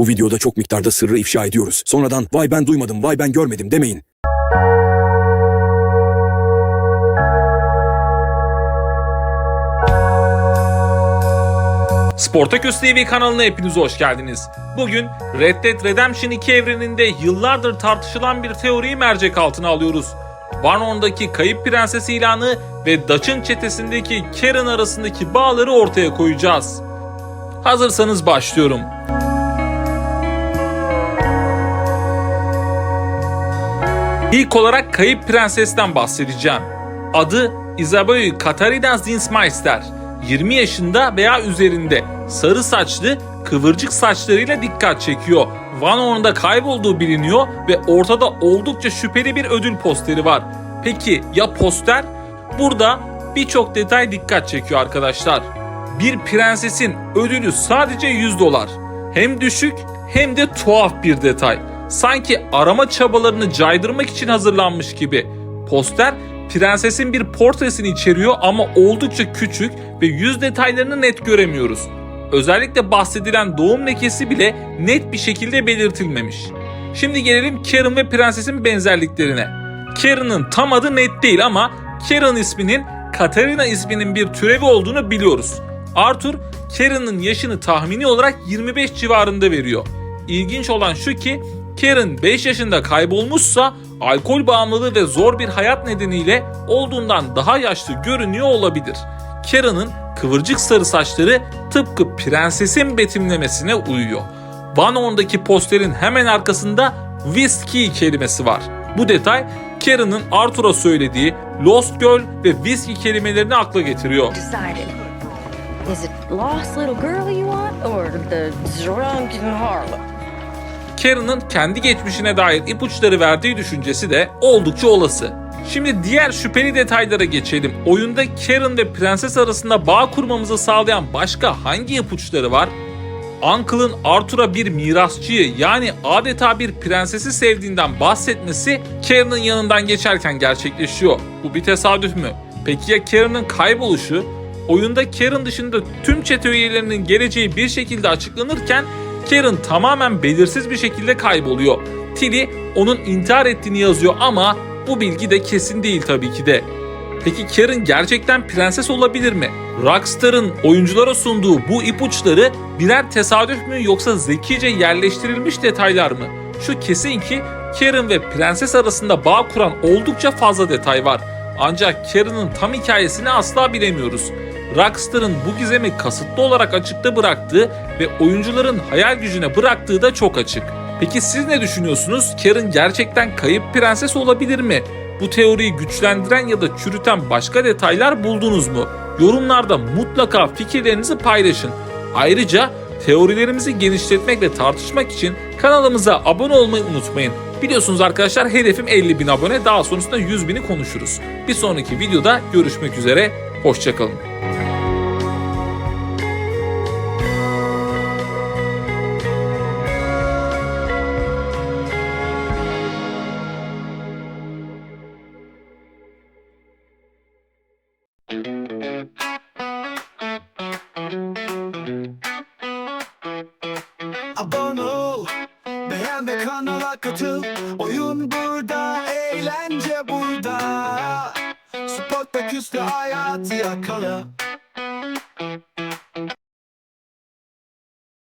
Bu videoda çok miktarda sırrı ifşa ediyoruz. Sonradan vay ben duymadım, vay ben görmedim demeyin. Sportaküs TV kanalına hepiniz hoş geldiniz. Bugün Red Dead Redemption 2 evreninde yıllardır tartışılan bir teoriyi mercek altına alıyoruz. Varnon'daki kayıp prenses ilanı ve Dutch'ın çetesindeki Karen arasındaki bağları ortaya koyacağız. Hazırsanız başlıyorum. İlk olarak kayıp prensesten bahsedeceğim. Adı Isabel Katarina Zinsmeister. 20 yaşında veya üzerinde sarı saçlı kıvırcık saçlarıyla dikkat çekiyor. Van Horn'da kaybolduğu biliniyor ve ortada oldukça şüpheli bir ödül posteri var. Peki ya poster? Burada birçok detay dikkat çekiyor arkadaşlar. Bir prensesin ödülü sadece 100 dolar. Hem düşük hem de tuhaf bir detay. Sanki arama çabalarını caydırmak için hazırlanmış gibi. Poster prensesin bir portresini içeriyor ama oldukça küçük ve yüz detaylarını net göremiyoruz. Özellikle bahsedilen doğum lekesi bile net bir şekilde belirtilmemiş. Şimdi gelelim Karen ve prensesin benzerliklerine. Karen'ın tam adı net değil ama Karen isminin Katarina isminin bir türevi olduğunu biliyoruz. Arthur, Karen'ın yaşını tahmini olarak 25 civarında veriyor. İlginç olan şu ki Karen 5 yaşında kaybolmuşsa alkol bağımlılığı ve zor bir hayat nedeniyle olduğundan daha yaşlı görünüyor olabilir. Karen'ın kıvırcık sarı saçları tıpkı prensesin betimlemesine uyuyor. Van Horn'daki posterin hemen arkasında whiskey kelimesi var. Bu detay Karen'ın Arthur'a söylediği Lost Girl ve whiskey kelimelerini akla getiriyor. Is it lost little girl you want or the drunken harlot? Karen'ın kendi geçmişine dair ipuçları verdiği düşüncesi de oldukça olası. Şimdi diğer şüpheli detaylara geçelim. Oyunda Karen ve prenses arasında bağ kurmamızı sağlayan başka hangi ipuçları var? Uncle'ın Arthur'a bir mirasçıyı yani adeta bir prensesi sevdiğinden bahsetmesi Karen'ın yanından geçerken gerçekleşiyor. Bu bir tesadüf mü? Peki ya Karen'ın kayboluşu? Oyunda Karen dışında tüm çete üyelerinin geleceği bir şekilde açıklanırken Karen tamamen belirsiz bir şekilde kayboluyor. Tilly onun intihar ettiğini yazıyor ama bu bilgi de kesin değil tabii ki de. Peki Karen gerçekten prenses olabilir mi? Rockstar'ın oyunculara sunduğu bu ipuçları birer tesadüf mü yoksa zekice yerleştirilmiş detaylar mı? Şu kesin ki Karen ve prenses arasında bağ kuran oldukça fazla detay var. Ancak Karen'ın tam hikayesini asla bilemiyoruz. Rockstar'ın bu gizemi kasıtlı olarak açıkta bıraktığı ve oyuncuların hayal gücüne bıraktığı da çok açık. Peki siz ne düşünüyorsunuz? Karen gerçekten kayıp prenses olabilir mi? Bu teoriyi güçlendiren ya da çürüten başka detaylar buldunuz mu? Yorumlarda mutlaka fikirlerinizi paylaşın. Ayrıca teorilerimizi genişletmek ve tartışmak için kanalımıza abone olmayı unutmayın. Biliyorsunuz arkadaşlar hedefim 50 bin abone daha sonrasında 100 bini konuşuruz. Bir sonraki videoda görüşmek üzere, hoşçakalın. Abone ol, beğen ve kanala katıl. Oyun burada, eğlence burada. Sportaküs'te hayatı yakala.